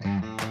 ส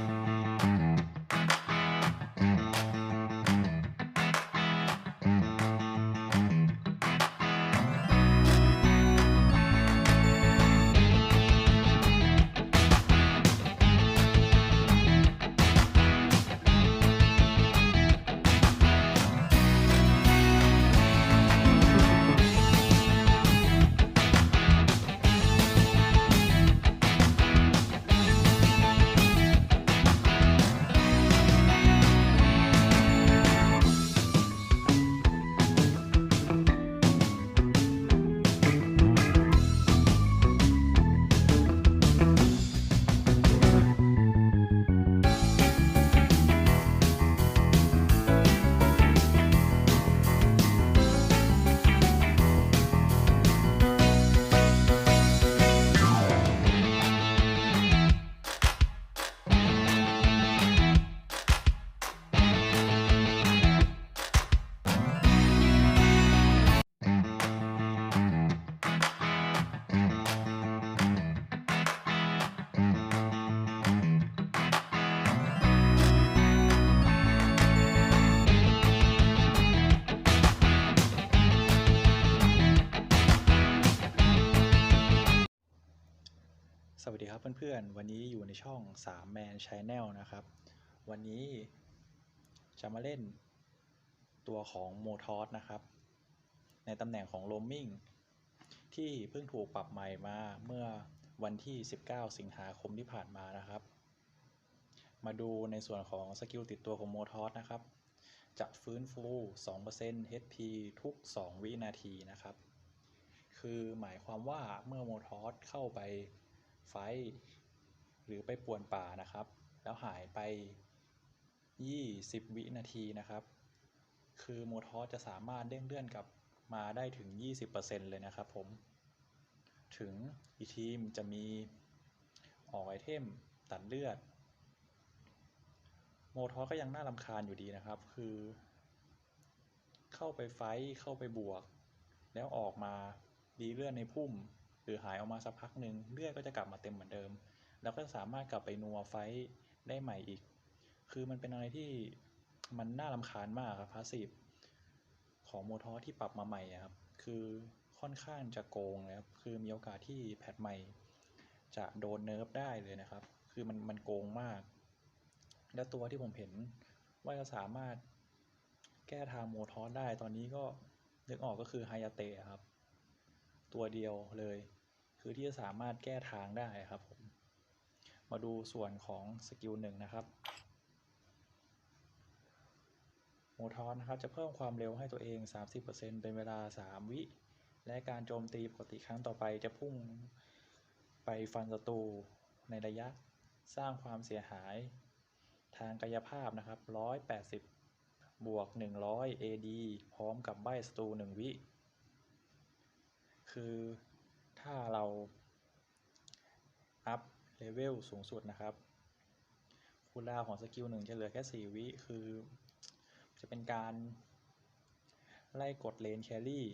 เพื่อนๆ วันนี้อยู่ในช่อง 3 Man Channel นะครับ วันนี้จะมาเล่นตัวของโมทอสนะครับ ในตำแหน่งของ Roaming ที่เพิ่งถูกปรับใหม่มาเมื่อวันที่ 19 สิงหาคมที่ผ่านมานะครับ มาดูในส่วนของสกิลติดตัวของโมทอสนะครับ จะฟื้นฟู 2% HP ทุก 2 วินาทีนะครับ คือหมายความว่าเมื่อโมทอสเข้าไป ไฟ หรือไปป่วนป่านะครับ แล้วหายไป 20 วินาทีนะครับ คือโมทอสจะสามารถเด้งเลื่อนกลับมาได้ถึง 20%เลยนะครับผม ถึงอีกทีมจะมีออกไอเทมตัดเลือด โมทอสก็ยังน่ารำคาญอยู่ดีนะครับ คือ เข้าไปไฟเข้าไปบวก แล้วออกมาดีเลือดในพุ่ม หรือหายออกมาสักพักหนึ่งเลือดก็จะกลับมาเต็มเหมือนเดิม แล้วก็สามารถกลับไปนัวไฟได้ใหม่อีก คือมันเป็นอะไรที่มันน่ารำคาญมากครับพาสซีฟของโมทอสที่ปรับมาใหม่อะครับ คือค่อนข้างจะโกงนะครับ คือมีโอกาสที่แพทใหม่ จะโดนเนิร์ฟได้เลยนะครับ คือมันมันโกงมาก และตัวที่ผมเห็นว่าจะสามารถแก้ทางโมทอสได้ตอนนี้ก็นึกออกก็คือไฮยาเตะครับ ตัวเดียวเลย คือที่จะสามารถแก้ทางได้ครับผมมาดูส่วนของสกิลหนึ่งนะครับโมทอนนะครับจะเพิ่มความเร็วให้ตัวเอง 30%เป็นเวลา 3 วิ และการโจมตีปกติครั้งต่อไปจะพุ่งไปฟันศัตรูในระยะสร้างความเสียหายทางกายภาพนะครับ 180 บวก 100 AD พร้อมกับใบศัตรู1วิ คือ ถ้าเราอัพเลเวลสูงสุดนะครับคูลดาวของสกิลหนึ่งจะเหลือแค่ 4 วิคือ จะเป็นการ ไล่กดเลนแครี่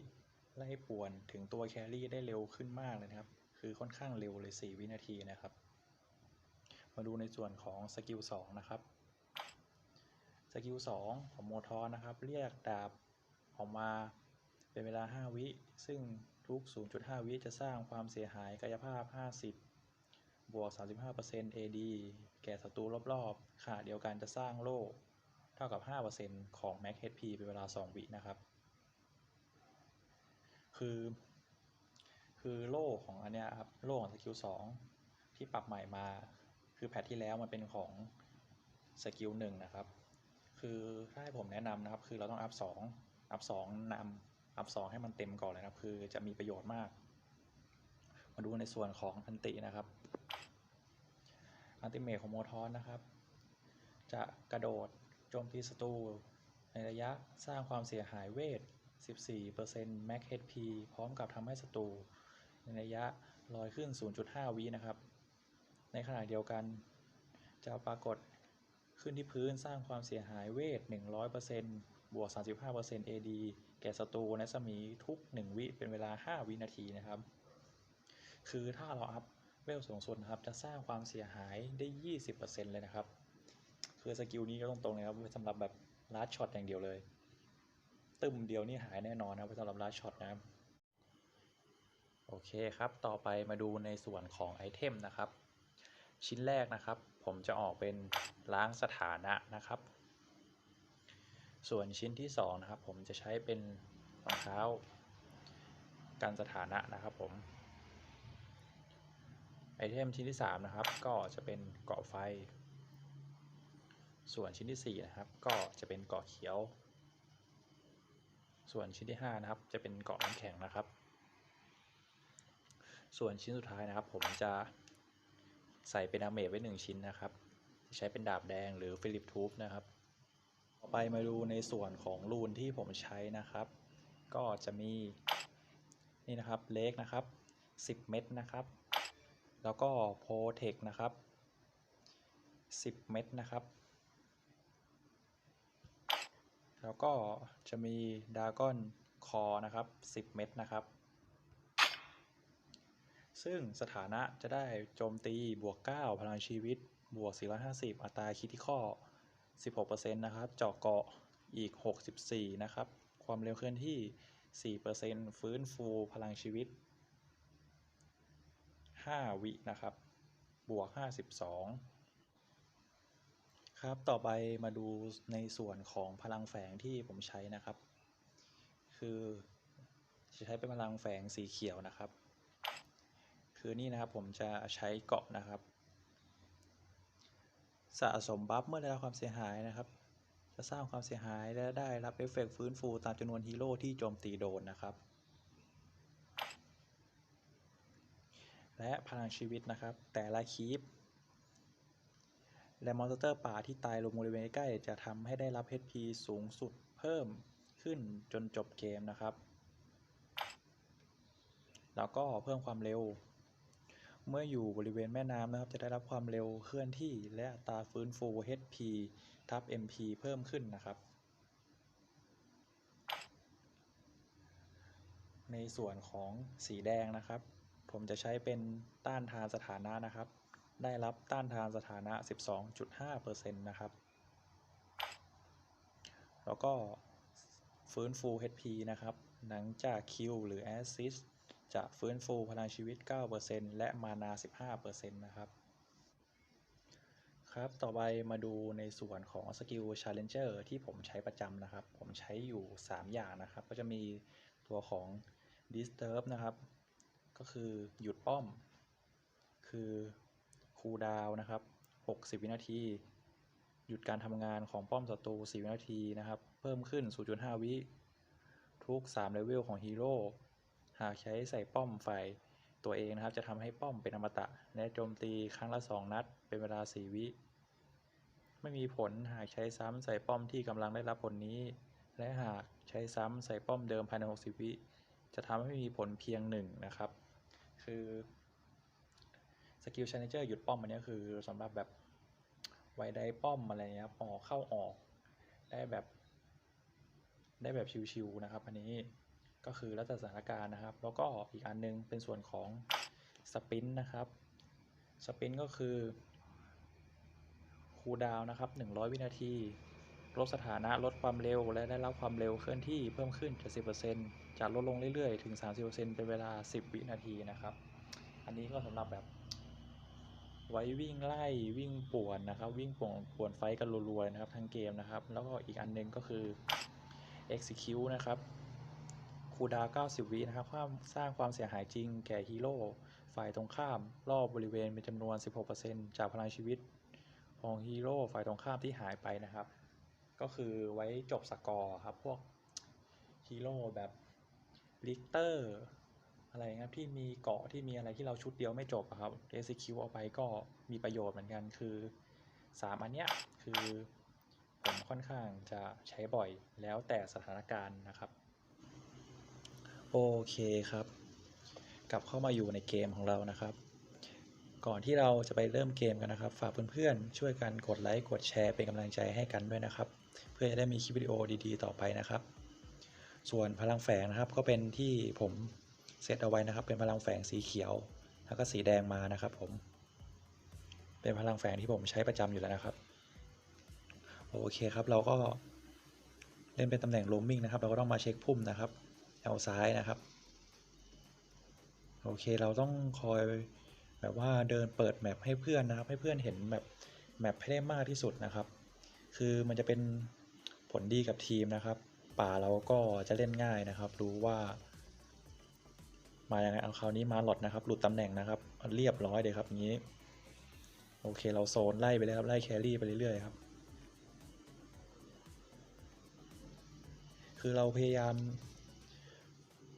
ไล่ป่วนถึงตัวแครี่ได้เร็วขึ้นมากเลยนะครับ คือค่อนข้างเร็วเลย 4 วินาทีนะครับ มาดูในส่วนของสกิล2นะครับสกิล2ของโมทอสนะครับ เรียกดาบออกมาเป็นเวลา 5 วิ ซึ่ง ทุก 0.5 วิจะสร้างความเสียหายกายภาพ 50 บวก 35% AD แก่ศัตรูรอบๆขณะเดียวกันจะสร้างโล่เท่ากับ 5%ของ Max HP เป็นเวลา 2 วินะครับ คือ คือโล่ของอันเนี้ยครับ โล่ของสกิล2ที่ปรับใหม่มา คือแพทที่แล้วมันเป็นของสกิล1นะครับ คือถ้าให้ผมแนะนำนะครับ คือเราต้องอัพ 2 อัพ 2นำ อัพ2ให้มันเต็มก่อนเลยนะครับ คือจะมีประโยชน์มาก มาดูในส่วนของอันตินะครับ อันติเมทของโมทอนนะครับ จะกระโดดโจมตีศัตรูในระยะสร้างความเสียหายเวท 14% Max HP พร้อมกับทำให้ศัตรูในระยะลอยขึ้น 0.5 วินะครับ ในขณะเดียวกันจะปรากฏขึ้นที่พื้นสร้างความเสียหายเวท 100%บวก 35% AD แก่ศัตรูในรัศมีทุก 1 วิเป็นเวลา 5 วินาทีนะครับ คือถ้าเราอัพเวลสูงสุดนะครับ จะสร้างความเสียหายได้ 20%เลยนะครับ คือสกิลนี้ก็ตรงๆเลยครับสำหรับแบบลัดช็อตอย่างเดียวเลย ตึมเดียวนี่หายแน่นอนนะครับสำหรับลัดช็อตนะครับโอเคครับ ต่อไปมาดูในส่วนของไอเทมนะครับ ชิ้นแรกนะครับ ผมจะออกเป็นล้างสถานะนะครับ ส่วนชิ้นที่2นะครับผมจะใช้เป็นรองเท้ากันสถานะนะครับผมไอเทมชิ้นที่3นะครับก็จะเป็นเกาะไฟ ส่วนชิ้นที่4นะครับก็จะเป็นเกาะเขียว ส่วนชิ้นที่5นะครับจะเป็นเกาะน้ำแข็งนะครับ ส่วนชิ้นสุดท้ายนะครับ ผมจะใส่เป็นดาเมจไว้หนึ่งชิ้นนะครับ ใช้เป็นดาบแดงหรือฟิลิปทูบนะครับ ต่อไปมาดูในส่วนของรูนที่ผมใช้นะครับ ก็จะมีนี่นะครับเล็กนะครับ 10 เม็ดนะครับ แล้วก็โพเทคนะครับ 10 เม็ดนะครับ แล้วก็จะมีดากอนคอนะครับ 10 เม็ดนะครับซึ่งสถานะจะได้โจมตีบวก 9 พลังชีวิต บวก 450 อัตราคิติคอ 16%นะครับ เจาะเกาะอีก 64 นะครับ ความเร็วเคลื่อนที่ 4%ฟื้นฟูพลังชีวิต 5 วินะครับ บวก 52 ครับ ต่อไปมาดูในส่วนของพลังแฝงที่ผมใช้นะครับ คือจะใช้เป็นพลังแฝงสีเขียวนะครับ คือนี่นะครับผมจะใช้เกาะนะครับ สะสมบัฟเมื่อได้รับความเสียหายนะครับ จะสร้างความเสียหายและได้รับเอฟเฟกต์ฟื้นฟูตามจำนวนฮีโร่ที่โจมตีโดนนะครับ และพลังชีวิตนะครับ แต่ละคีปและมอนสเตอร์ป่าที่ตายลงบริเวณใกล้จะทำให้ได้รับ HP สูงสุดเพิ่มขึ้นจนจบเกมนะครับ แล้วก็เพิ่มความเร็ว เมื่ออยู่บริเวณแม่น้ำนะครับ จะได้รับความเร็วเคลื่อนที่และอัตราฟื้นฟู HP ทับ MP เพิ่มขึ้นนะครับ ในส่วนของสีแดงนะครับ ผมจะใช้เป็นต้านทานสถานะนะครับ ได้รับต้านทานสถานะ 12.5%นะครับ แล้วก็ฟื้นฟู HP นะครับ หลังจากคิวหรือ Assist จะฟื้นฟูพลังชีวิต 9%และมานา 15%นะครับ ครับ ต่อไปมาดูในส่วนของสกิล Challenger ที่ผมใช้ประจำนะครับ ผมใช้อยู่ 3 อย่างนะครับ ก็จะมีตัวของ Disturb นะครับ ก็คือหยุดป้อม คือคูลดาวน์นะครับ 60 วินาที หยุดการทำงานของป้อมศัตรู 4 วินาทีนะครับ เพิ่มขึ้น 0.5 วิ ทุก 3 เลเวลของฮีโร่ หากใช้ใส่ป้อมฝ่ายตัวเองนะครับ จะทำให้ป้อมเป็นอมตะและโจมตีครั้งละ 2 นัด เป็นเวลา 4 วิ ไม่มีผลหากใช้ซ้ำใส่ป้อมที่กำลังได้รับผลนี้ และหากใช้ซ้ำใส่ป้อมเดิมภายใน 60 วิ จะทำให้มีผลเพียงหนึ่งนะครับ คือสกิลช a นเจอร์หยุดป้อมอันนี้คือสำหรับแบบไวได้ป้อมอะไรเงี้ยครับออกเข้าออก ได้แบบ ได้แบบชิวๆนะครับ อันนี้ ก็คือแล้วแต่สถานการณ์นะครับ แล้วก็อีกอันนึงเป็นส่วนของสปินนะครับสปินก็คือคูดาวนะครับ 100 วินาที ลดสถานะลดความเร็วและได้รับความเร็วเคลื่อนที่เพิ่มขึ้น 70%จะลดลงเรื่อยๆ ถึง 30%เป็นเวลา 10 วินาทีนะครับ อันนี้ก็สำหรับแบบ ไว้วิ่งไล่วิ่งป่วนนะครับ วิ่งป่วนป่วนไฟกันรัวๆนะครับทั้งเกมนะครับ แล้วก็อีกอันหนึงก็คือ execute นะครับ คูลดาว90 วินะครับความสร้างความเสียหายจริงแก่ฮีโร่ฝ่ายตรงข้าม รอบบริเวณเป็นจำนวน 16%จากพลังชีวิตของฮีโร่ฝ่ายตรงข้ามที่หายไปนะครับ ก็คือไว้จบสกอร์ครับ พวกฮีโร่แบบลิกเตอร์อะไรครับที่มีเกาะที่มีอะไรที่เราชุดเดียวไม่จบครับ execute เอาไปก็มีประโยชน์เหมือนกันคือ 3 อันเนี้ยคือผมค่อนข้างจะใช้บ่อยแล้วแต่สถานการณ์นะครับ โอเคครับ กลับเข้ามาอยู่ในเกมของเรานะครับ ก่อนที่เราจะไปเริ่มเกมกันนะครับ ฝากเพื่อนๆ ช่วยกันกดไลค์กดแชร์เป็นกำลังใจให้กันด้วยนะครับ เพื่อจะได้มีคลิปวิดีโอดีๆ ต่อไปนะครับ ส่วนพลังแฝงนะครับก็เป็นที่ผมเซตเอาไว้นะครับ เป็นพลังแฝงสีเขียว แล้วก็สีแดงมานะครับ ผม เป็นพลังแฝงที่ผมใช้ประจำอยู่แล้วนะครับ โอเคครับเราก็เล่นเป็นตำแหน่งโรมมิ่งนะครับ เราก็ต้องมาเช็คพุ่มนะครับ เอาซ้ายนะครับ โอเคเราต้องคอยแบบว่าเดินเปิดแมปให้เพื่อนนะครับ ให้เพื่อนเห็นแบบแมปให้ได้มากที่สุดนะครับ คือมันจะเป็นผลดีกับทีมนะครับ ป่าเราก็จะเล่นง่ายนะครับ รู้ว่า มาอยังไงเอาคราวนี้มาหลอดนะครับ หลุดตำแหน่งนะครับ เรียบร้อยเลยครับอย่างนี้ โอเคเราโซนไล่ไปเลยครับ ไล่แครี่ไปเรื่อยๆครับ คือเราพยายาม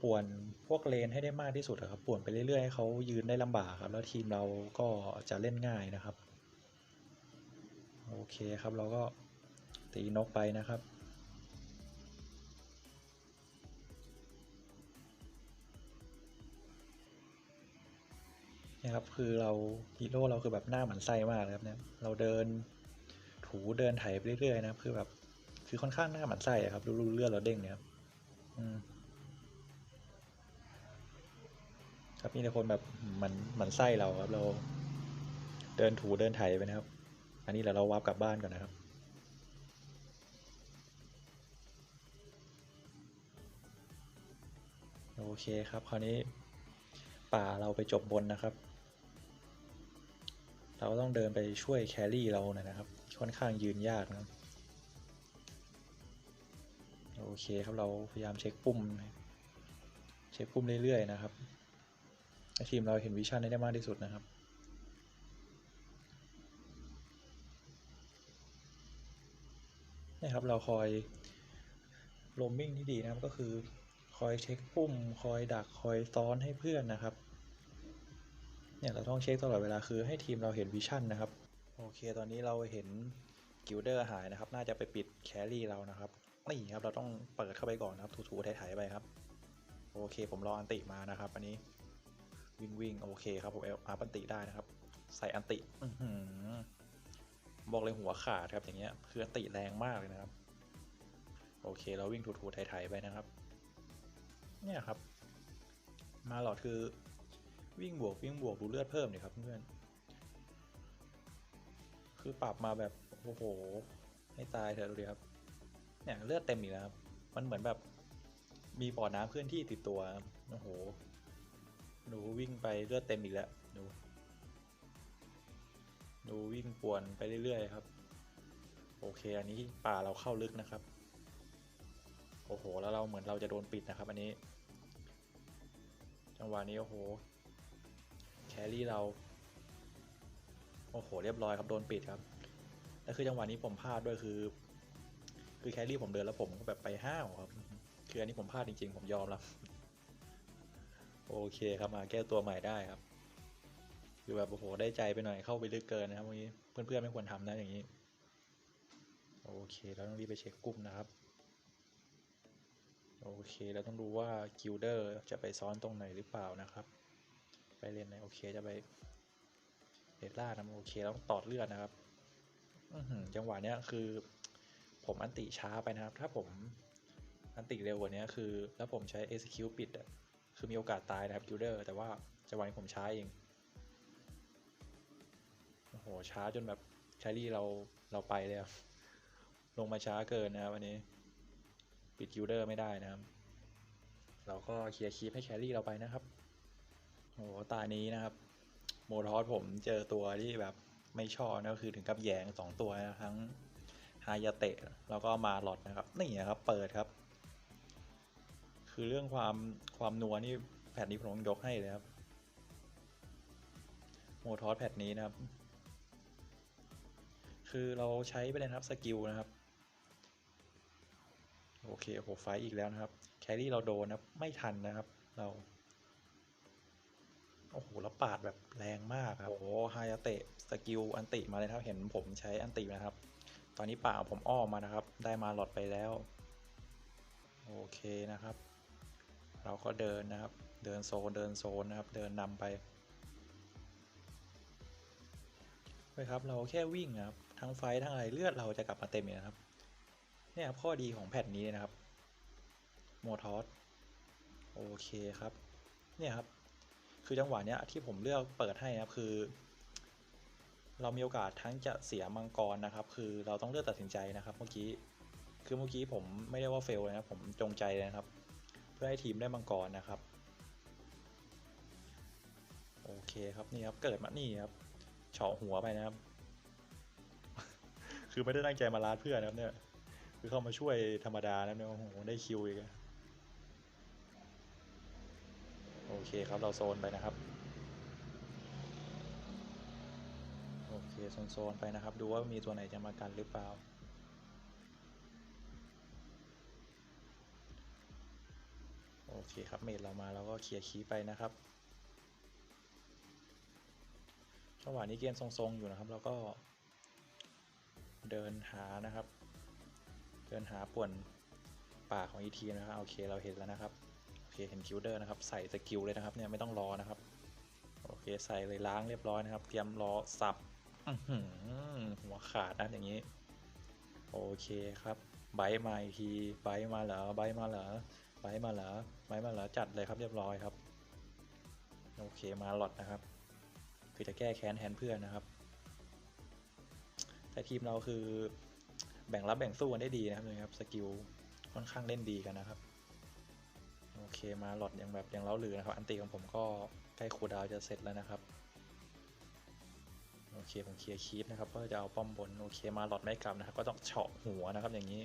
ป่วนพวกเลนให้ได้มากที่สุดครับป่วนไปเรื่อยๆให้เขายืนได้ลำบากครับ แล้วทีมเราก็จะเล่นง่ายนะครับ โอเคครับเราก็ตีนกไปนะครับนี่ครับคือเราฮีโร่เราคือแบบหน้าหมันไส้มากเลยครับเนี่ยเราเดินถูเดินไถไปเรื่อยๆนะครับ คือแบบคือค่อนข้างหน้าหมันไส้ครับดูเลือดเราเด้งเนี่ยครับอืม ครับมีแต่คนแบบมันมันไส้เราครับเรา เดินถูเดินไถไปนะครับ อันนี้เดี๋ยวเราวาร์ปกลับบ้านก่อนนะครับโอเคครับคราวนี้ป่าเราไปจบบนนะครับ เราก็ต้องเดินไปช่วยแครี่เราหน่อยนะครับ ค่อนข้างยืนยากนะครับโอเคครับเราพยายามเช็คปุ่ม เช็คปุ่มเรื่อยๆนะครับ ให้ทีมเราเห็นวิชั่นได้มากที่สุดนะครับนี่ครับเราคอยโรมมิ่งที่ดีนะครับก็คือคอยเช็คปุ่ม คอยดักคอยซ้อนให้เพื่อนนะครับเนี่ยเราต้องเช็คตลอดเวลาคือให้ทีมเราเห็นวิชั่นนะครับโอเคตอนนี้เราเห็นกิลเดอร์หายนะครับ น่าจะไปปิดแครี่เรานะครับนี่ครับเราต้องเปิดเข้าไปก่อนนะครับถูๆไถ่ๆไปครับ โอเคผมรออันติมานะครับอันนี้ วิ่งวิ่งโอเคครับผมเอาอันติได้นะครับ ใส่อันติอบอกเลยหัวขาดครับอย่างเงี้ยคืออันติแรงมากเลยนะครับ โอเคเราวิ่งถูๆไถ่ๆไปนะครับ เนี่ยครับ มาหลอดคือวิ่งบวกวิ่งบวกดูเลือดเพิ่มเนี่ยครับเพื่อนคือปรับมาแบบโอ้โห ให้ตายเถอะดูดิครับเนี่ยเลือดเต็มอีกแล้วครับ มันเหมือนแบบมีบ่อน้ำเคลื่อนที่ติดตัว โอ้โห หนูวิ่งไปเลือดเต็มอีกแล้วดูดูวิ่งป่วนไปเรื่อยๆครับ โอเคอันนี้ป่าเราเข้าลึกนะครับ โอ้โหแล้วเราเหมือนเราจะโดนปิดนะครับ อันนี้ จังหวะนี้โอ้โหแครี่เรา โอ้โห เรียบร้อยครับโดนปิดครับแล้วคือจังหวะนี้ผมพลาดด้วยคือ คือแครี่ผมเดินแล้วผมก็แบบไปห้าวครับ คืออันนี้ผมพลาดจริง ๆ ผมยอมแล้ว โอเคครับมาแก้ตัวใหม่ได้ครับคือแบบโอ้โหได้ใจไปหน่อยเข้าไปลึกเกินนะครับเมื่อกี้เพื่อนๆไม่ควรทำนะอย่างนี้ โอเคเราต้องรีบไปเช็คกลุ่มนะครับ โอเคเราต้องดูว่ากิลเดอร์จะไปซ้อนตรงไหนหรือเปล่านะครับ ไปเรียนไหนโอเคจะไปเดล่านะโอเคแล้วตอดเลือดนะครับอืจังหวะเนี้ยคือผมอันติช้าไปนะครับ ถ้าผมอันติเร็วกว่านี้คือ แล้วผมใช้ execute ปิดอะ คือมีโอกาสตายนะครับกิลเดอร์ แต่ว่าจังหวะนี้ผมช้าเอง โอ้โห ช้าจนแบบแครี่เราเราไปเลยครับลงมาช้าเกินนะครับวันนี้ ปิดกิลเดอร์ไม่ได้นะครับ เราก็เคลียร์คีปให้แครี่เราไปนะครับโอ้โหตานี้นะครับโมทอสผมเจอตัวที่แบบไม่ชอบนะก็คือถึงกับแยงสองตัวนะทั้งฮายาเตะแล้วก็มาหลอดนะครับนี่นะครับเปิดครับ คือเรื่องความความนัวนี่แพทนี้ผมต้องยกให้เลยครับโมทอสแพทนี้นะครับ คือเราใช้ไปเลยครับสกิลนะครับ โอเคโอ้โหไฟอีกแล้วนะครับ แครี่เราโดนนะไม่ทันนะครับ เรา โอ้โหแล้วปาดแบบแรงมากครับ โอ้โหไฮายาเตะสกิลอันติมาเลยครับ เห็นผมใช้อันตินะครับ ตอนนี้ป่าผมอ้อมมานะครับ ได้มาหลอดไปแล้ว โอเคนะครับ เราก็เดินนะครับ เดินโซนเดินโซนนะครับ เดินนำไปไปครับ เราแค่วิ่งนะครับ ทั้งไฟทั้งอะไรเลือดเราจะกลับมาเต็มเลยนะครับ เนี่ยข้อดีของแพทนี้นะครับโมทอสโอเคครับ เนี่ยครับ คือจังหวะเนี้ยที่ผมเลือกเปิดให้นะครับคือ เรามีโอกาสทั้งจะเสียมังกรนะครับ คือเราต้องเลือกตัดสินใจนะครับ เมื่อกี้ คือเมื่อกี้ผมไม่ได้ว่าเฟลเลยนะผมจงใจเลยนะครับ พื่อให้ทีมได้มังกรนะครับ โอเคครับนี่ครับเกิดมานี่ครับเฉาะหัวไปนะครับ คือไม่ได้ตั้งใจมาลาดเพื่อนนะครับ เนี่ย คือเข้ามาช่วยธรรมดานะเนี่ยโอ้โหได้คิวอีกโอเคครับเราโซนไปนะครับโอเคโซนๆไปนะครับ ดูว่ามีตัวไหนจะมากันหรือเปล่า โอ เคครับเมดเรามาเราก็เคลียร์คีไปนะครับจังหวะนี้เกมทรงๆอยู่นะครับ แล้วก็เดินหานะครับ เดินหาป่วนป่าของอีทีนะครับโอเคเราเห็นแล้วนะครับโอเคเห็นคิวเดอร์นะครับใส่สกิลเลยนะครับเนี่ยไม่ต้องรอนะครับโอเคใส่เลยล้างเรียบร้อยนะครับ เตรียมรอสับหัวขาดนะอย่างนี้ โอเคครับไบมาอีกทีไบมาเหรอไบมาเหรอ ไบต์มาเหรอไบต์มาเหรอจัดเลยครับเรียบร้อยครับ โอเคมาหลอดนะครับ คือจะแก้แค้นแทนเพื่อนนะครับ แต่ทีมเราคือแบ่งรับแบ่งสู้กันได้ดีนะครับเลยครับสกิลค่อนข้างเล่นดีกันนะครับโอเคมาหลอดยังแบบยังเล้าหลือนะครับ อันตีของผมก็ใกล้คูดาวจะเสร็จแล้วนะครับโอเคผมเคลียร์คีปนะครับเพื่อจะเอาป้อมบนโอเคมาหลอดไม่กลับนะครับ ก็ต้องเฉาะหัวนะครับอย่างนี้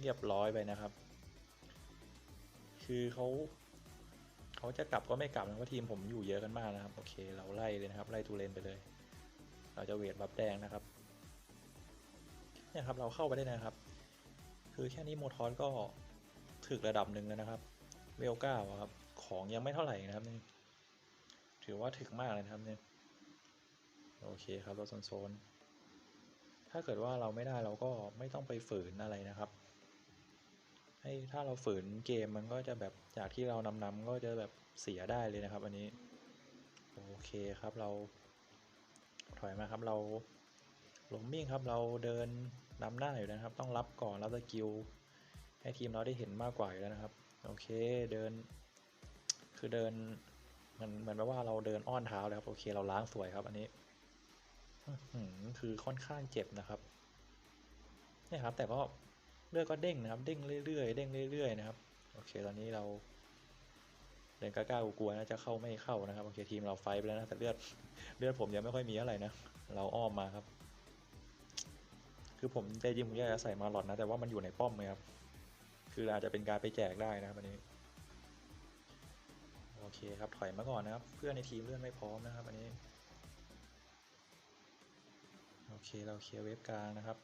เรียบร้อยไปนะครับ คือเขาเขาจะกลับก็ไม่กลับนะเพราะทีมผมอยู่เยอะกันมากนะครับโอเค เราไล่เลยนะครับไล่ทูเลนไปเลย เราจะเวทบัฟแดงนะครับเนี่ยครับเราเข้าไปได้นะครับ คือแค่นี้โมทอสก็ถึกระดับหนึ่งแล้วนะครับเวลก้าครับของยังไม่เท่าไหร่นะครับนี่ถือว่าถึกมากเลยนะครับเนี่ยโอเคครับเราโซนๆถ้าเกิดว่าเราไม่ได้เราก็ไม่ต้องไปฝืนอะไรนะครับ ให้ถ้าเราฝืนเกมมันก็จะแบบจากที่เรานำๆก็จะแบบเสียได้เลยนะครับ อันนี้ โอเคครับเรา ถอยมาครับเราลมมิ่งครับเราเดินนำหน้าอยู่นะครับ ต้องรับก่อนรับสกิลให้ทีมเราได้เห็นมากกว่าอยู่แล้วนะครับ โอเคเดิน คือเดินมันเหมือนแบบว่าเราเดินอ้อนเท้าเลยครับ โอเคเราล้างสวยครับ อันนี้อื้อหือคือค่อนข้างเจ็บนะครับเนี่ยครับ แต่ก็ เลือดก็เด้งนะครับ เด้งเรื่อยๆ เด้งเรื่อยๆนะครับ โอเค ตอนนี้เราเดินกล้าๆกลัวๆนะจะเข้าไม่เข้านะครับ โอเค ทีมเราไฟไปแล้วนะ แต่เลือด เลือดผมยังไม่ค่อยมีอะไรนะ เราอ้อมมาครับ คือผมใจจริงผมอยากจะใส่มาหลอดนะ แต่ว่ามันอยู่ในป้อมเลยครับ คืออาจจะเป็นการไปแจกได้นะครับอันนี้ โอเคครับ ถอยมาก่อนนะครับ เพื่อนในทีมเลื่อนไม่พร้อมนะครับ อันนี้ โอเค เราเคลียร์เวฟกลางนะครับ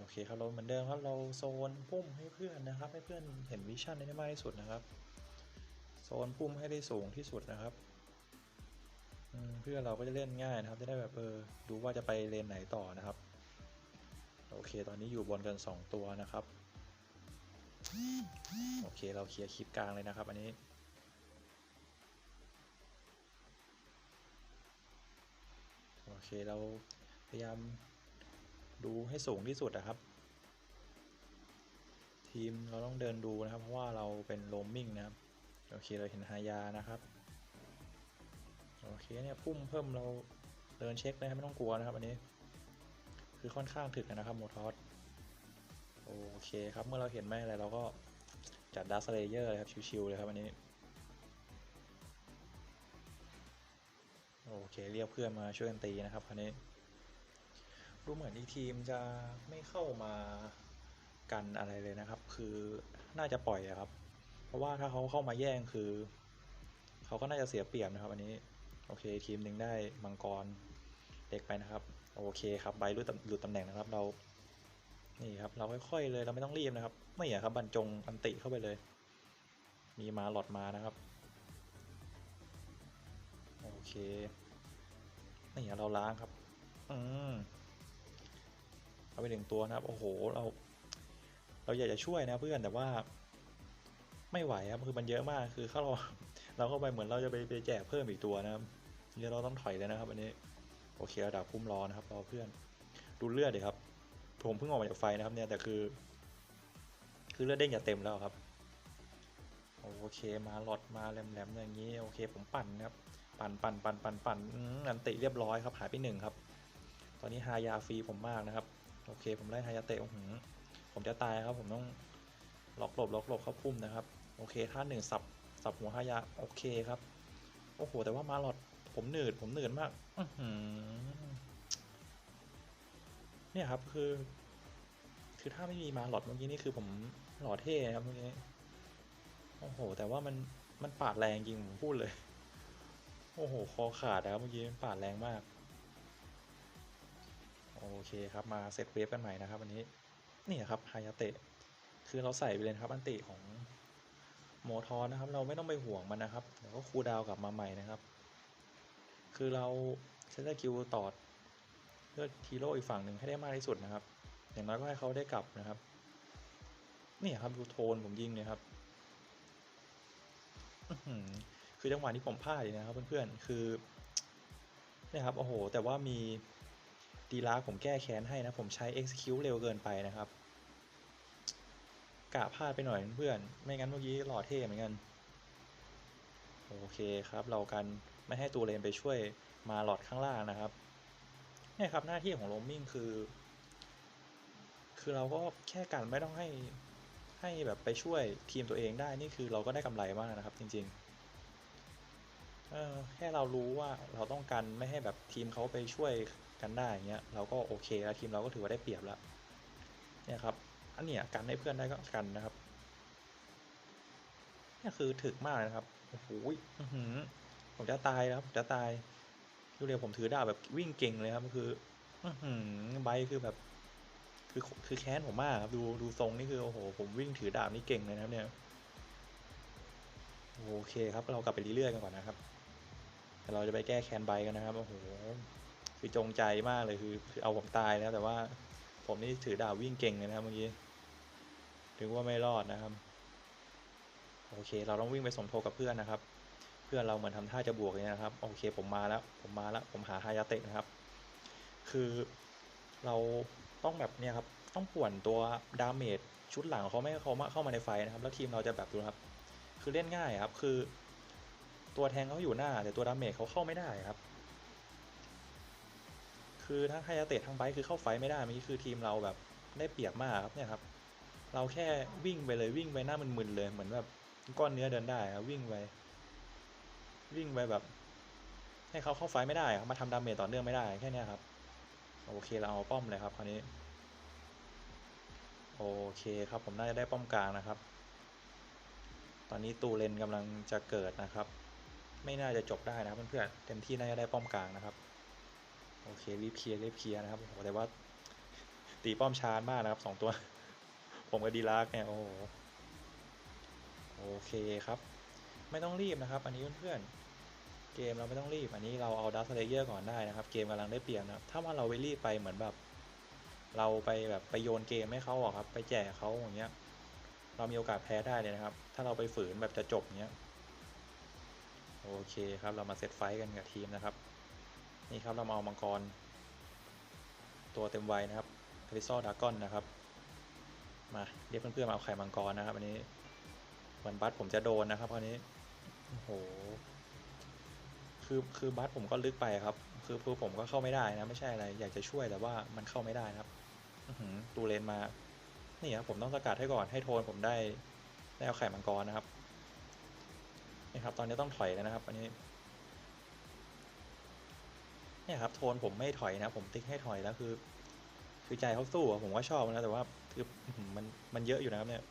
โอเคครับเราเหมือนเดิมครับเราโซนพุ่มให้เพื่อนนะครับ ให้เพื่อนเห็นวิชั่นได้มากที่สุดนะครับโซนพุ่มให้ได้สูงที่สุดนะครับอืเพื่อเราก็จะเล่นง่ายนะครับ จะได้แบบเออดูว่าจะไปเลนไหนต่อนะครับ โอเค ตอนนี้อยู่บนกัน 2 ตัวนะครับ โอเคเราเคลียร์คลิปกลางเลยนะครับ อันนี้โอเคเราพยายาม ดูให้สูงที่สุดนะครับ ทีมเราต้องเดินดูนะครับ เพราะว่าเราเป็นโรมมิ่งนะครับ โอเคเราเห็นฮายานะครับโอเคเนี่ยพุ่มเพิ่มเราเดินเช็คนะครับไม่ต้องกลัวนะครับอันนี้ คือค่อนข้างถึกนะครับโมทอสโอเคครับเมื่อเราเห็นไม่อะไรเราก็จัดดัสเลเยอร์เลยครับชิวๆเลยครับอันนี้โอเคเรียกเพื่อนมาช่วยกันตีนะครับคราวนี้ ดูเหมือนอีทีมจะไม่เข้ามากันอะไรเลยนะครับ คือน่าจะปล่อยอะครับ เพราะว่าถ้าเขาเข้ามาแย่งคือเขาก็น่าจะเสียเปรียบนะครับ อันนี้โอเคทีมหนึ่งได้มังกรเด็กไปนะครับ โอเคครับใบรู้ตำหลุดตำแหน่งนะครับ เรานี่ครับเราค่อยๆเลยเราไม่ต้องรีบนะครับ ไม่อยาครับบรรจงอันติเข้าไปเลย มีมาหลอดมานะครับโอเคนี่เราล้างครับ อืม ไปหนึ่งตัวนะครับ โอ้โห เรา เราอยากจะช่วยนะเพื่อนแต่ว่า ไม่ไหวครับคือมันเยอะมากคือถ้าเราเราเข้าไปเหมือนเราจะไปไปแจกเพิ่มอีกตัวนะครับเดี๋ยวเราต้องถอยเลยนะครับอันนี้โอเคระดับพุ่มรอนะครับรอเพื่อนดูเลือดดิครับ ผมเพิ่งออกมาจากไฟนะครับเนี่ยแต่คือ คือเลือดเด้งอย่าเต็มแล้วครับโอเคมาหลอดมาแหลมๆอย่างนี้โอเค ผมปั่นครับปั่นปั่นปั่นปั่นปั่นอันติเรียบร้อยครับหายไปหนึ่งครับ ตอนนี้ฮายาฟรีผมมากนะครับ โอเค ผมไล่ฮายาเตะอื้อหือผมจะตายครับ ผมต้องล็อกหลบล็อกหลบเข้าพุ่มนะครับ โอเคท่าหนึ่งสับสับหัวฮายาโอเคครับ โอ้โห แต่ว่ามาหลอดผมหนืด ผมหนืดมากเนี่ยครับคือ คือถ้าไม่มีมาหลอดเมื่อกี้นี่คือผมหล่อเท่ครับเมื่อกี้โอ้โห แต่ว่ามันมันปาดแรงจริงผมพูดเลย โอ้โห คอขาดนะครับเมื่อกี้มันปาดแรงมาก โอเคครับมาเซตเวฟกันใหม่นะครับวันนี้นี่ครับฮายาเตะคือเราใส่ไปเลยครับอันติของโมทอนนะครับ เราไม่ต้องไปห่วงมันนะครับเดี๋ยวก็คูลดาวกลับมาใหม่นะครับ คือเราเซตคิวต่อเพื่อฮีโร่อีกฝั่งหนึ่งให้ได้มากที่สุดนะครับ อย่างน้อยก็ให้เขาได้กลับนะครับ นี่ครับดูโทนผมยิงเนี่ยครับคือจังหวะนี้ผมพลาดเลยนะครับเพื่อนๆคือนี่ครับโอ้โห แต่ว่ามี ดีลาผมแก้แค้นให้นะ ผมใช้ execute เร็วเกินไปนะครับกะพลาดไปหน่อยเพื่อน ไม่งั้นเมื่อกี้หล่อเท่เหมือนกัน โอเคครับ เรากันไม่ให้ตูเลนไปช่วยมาหลอดข้างล่างนะครับเนี่ยครับหน้าที่ของโรมมิ่งคือ คือเราก็แค่กันไม่ต้องให้ให้แบบไปช่วยทีมตัวเองได้นี่คือเราก็ได้กำไรมากนะครับจริง ๆ เออแค่เรารู้ว่าเราต้องกันไม่ให้แบบทีมเขาไปช่วยกันได้อย่างเงี้ยเราก็โอเคแล้วทีมเราก็ถือว่าได้เปรียบแล้วเนี่ยครับอันเนี้ยกันให้เพื่อนได้ก็กันนะครับนี่คือถึกมากนะครับโอ้โหผมจะตายแล้วผมจะตายคือเรียผมถือดาบแบบวิ่งเก่งเลยครับคืออื้อหือใบคือแบบคือคือแค้นผมมากครับดูดูทรงนี่คือโอ้โหผมวิ่งถือดาบนี่เก่งเลยนะครับเนี่ยโอเคครับเรากลับไปเรื่อยๆกันก่อนนะครับ แต่เราจะไปแก้แคนใบกันนะครับโอ้โหคือจงใจมากเลยคือคือเอาผมตายแล้วแต่ว่าผมนี่ถือดาบวิ่งเก่งเลยนะครับเมื่อกี้ถึงว่าไม่รอดนะครับ โอเค เราต้องวิ่งไปสมทบกับเพื่อนนะครับ เพื่อนเราเหมือนทำท่าจะบวกเลยนะครับ โอเค ผมมาแล้วผมมาแล้วผมหาฮายาเตะนะครับ คือเราต้องแบบเนี่ยครับต้องป่วนตัวดาเมจชุดหลังเขาไม่เขามาเข้ามาในไฟนะครับ แล้วทีมเราจะแบบดูครับ คือเล่นง่ายครับ คือ ตัวแทงเขาอยู่หน้า แต่ตัวดาเมจเขาเข้าไม่ได้ครับ คือทั้งไฮยาเตะทั้งไบคือเข้าไฟไม่ได้เมื่อกี้คือทีมเราแบบได้เปรียบมากครับเนี่ยครับ เราแค่วิ่งไปเลยวิ่งไปหน้ามึนๆเลยเหมือนแบบก้อนเนื้อเดินได้ครับวิ่งไปวิ่งไปแบบ ให้เขาเข้าไฟไม่ได้ครับมาทำดาเมจต่อเนื่องไม่ได้แค่นี้ครับโอเคเราเอาป้อมเลยครับคราวนี้โอเคครับผมน่าจะได้ป้อมกลางนะครับ ตอนนี้ตูเลนกำลังจะเกิดนะครับ ไม่น่าจะจบได้นะครับเพื่อนๆเต็มที่น่าจะได้ป้อมกลางนะครับ โอเครีบเคลียร์รีบเคลียร์นะครับโอ้โหแต่ว่าตีป้อมชาร์มากนะครับสองตัว ผมกับดีลากเนี่ยโอ้โหโอเคครับ ไม่ต้องรีบนะครับ อันนี้เพื่อนๆเกมเราไม่ต้องรีบ อันนี้เราเอาดัสเลเยอร์ก่อนได้นะครับ เกมกำลังได้เปรียบนะครับ ถ้าว่าเราไปรีบไปเหมือนแบบ เราไปแบบไปโยนเกมให้เขาอะครับ ไปแจกเขาอย่างเงี้ย เรามีโอกาสแพ้ได้เลยนะครับ ถ้าเราไปฝืนแบบจะจบเงี้ย โอเคครับเรามาเซตไฟกันกับทีมนะครับ นี่ครับเรามาเอามังกร ตัวเต็มวัยนะครับคริสโซดากอนนะครับ มาเรียกเพื่อนๆมาเอาไข่มังกรนะครับอันนี้เหมือนบัสผมจะโดนนะครับคราวนี้โอ้โหคือคือบัสผมก็ลึกไปครับ คือคือผมก็เข้าไม่ได้นะไม่ใช่อะไร อยากจะช่วยแต่ว่ามันเข้าไม่ได้นะครับออืตูเลนมา นี่ครับผมต้องสกัดให้ก่อนให้โทนผมได้ได้เอาไข่มังกรนะครับ นี่ครับ ตอนนี้ต้องถอยแล้วนะครับ อันนี้เนี่ยครับโทนผมไม่ถอยนะ ผมติ๊กให้ถอยแล้วคือ คือใจเขาสู้ผมก็ชอบนะแต่ว่าคือมันมันเยอะอยู่นะครับเนี่ย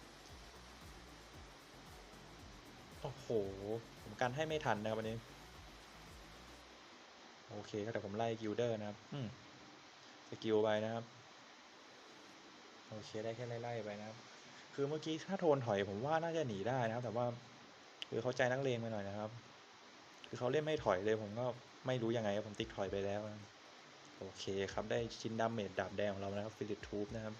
โอ้โหผมกันให้ไม่ทันนะครับวันนี้ โอเคก็แต่ผมไล่กิลเดอร์นะครับ อืมสกิลไปนะครับโอเคได้แค่ไล่ๆไปนะครับ คือเมื่อกี้ถ้าโทนถอยผมว่าน่าจะหนีได้นะครับ แต่ว่า คือเขาใจนักเลงไปหน่อยนะครับ คือเขาเล่นไม่ถอยเลยผมก็ไม่รู้ยังไงผมติ๊กถอยไปแล้วโอเคครับได้ชิ้นดาเมจดาบแดงของเรานะครับฟิลิปทูบนะครับ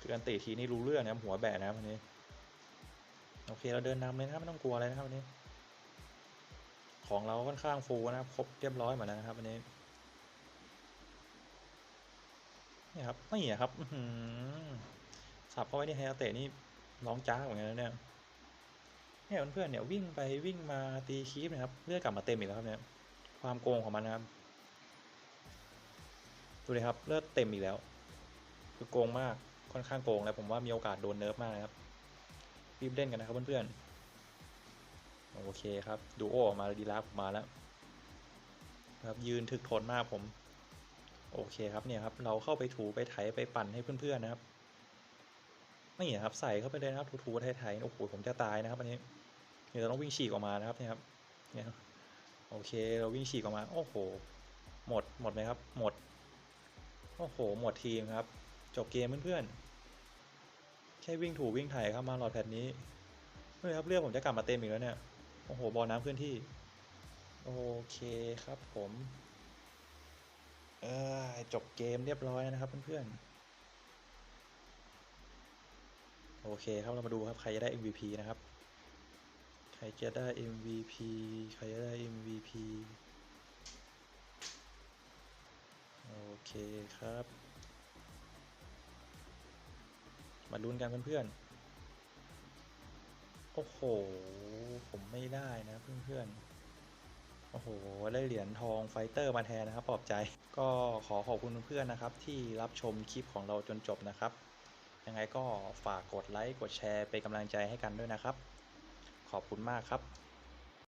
คืออันตีทีนี่รู้เรื่องนะครับหัวแบะนะครับวันนี้โอเคเราเดินนำเลยนะครับไม่ต้องกลัวอะไรนะครับวันนี้ ของเราค่อนข้างฟูนะครับครบเรียบร้อยหมดแล้วนะครับวันนี้นี่ครับนี่อครับหือสับเข้าไว้ที่ไฮเตะนี่ร้องจ้าเหมือนกันนะเนี่ย เนี่ยเพื่อนๆเนี่ยวิ่งไปวิ่งมาตีคีปนะครับเลือดกลับมาเต็มอีกแล้วครับเนี่ยความโกงของมันนะครับดูเลยครับเลือดเต็มอีกแล้ว คือโกงมากค่อนข้างโกงแล้วผมว่ามีโอกาสโดนเนิร์ฟมากนะครับรีบเล่นกันนะครับเพื่อนๆโอเคครับดูโอออกมาดีลาผมาแล้วครับยืนถึกทนมากผมโอเคครับเนี่ยครับเราเข้าไปถูไปไถไปปั่นให้เพื่อนๆนะครับนี่ครับใส่เข้าไปเลยนะครับถูๆไถๆโอ้โหผมจะตายนะครับอันนี้ เดี๋ยวเราต้องวิ่งฉีกออกมานะครับเนี่ยครับเนี่ยโอเคเราวิ่งฉีกออกมาโอ้โห หมดหมดไหมครับ หมดโอ้โห หมดทีมครับ จบเกมเพื่อนๆแค่วิ่งถูวิ่งไถเข้ามาหลอดแพทนี้เฮ้ยครับเรื่องผมจะกลับมาเต็มอีกแล้วเนี่ยโอ้โหบอลน้ำเคลื่อนที่ โอเคครับผมเออจบเกมเรียบร้อยนะครับเพื่อนๆโอเคครับเรามาดูครับใครจะได้ MVP นะครับ ครจะได้ MVP ใครจะได้ MVP โอเคครับ มาลุ้นกันเพื่อนๆ โอ้โห ผมไม่ได้นะเพื่อนๆ โอ้โห ได้เหรียญทองไฟเตอร์มาแทนนะครับปลอบใจ ก็ขอขอบคุณเพื่อนๆนะครับ ที่รับชมคลิปของเราจนจบนะครับ ยังไงก็ฝากกดไลค์ กดแชร์เป็นกำลังใจให้กันด้วยนะครับ ขอบคุณมากครับ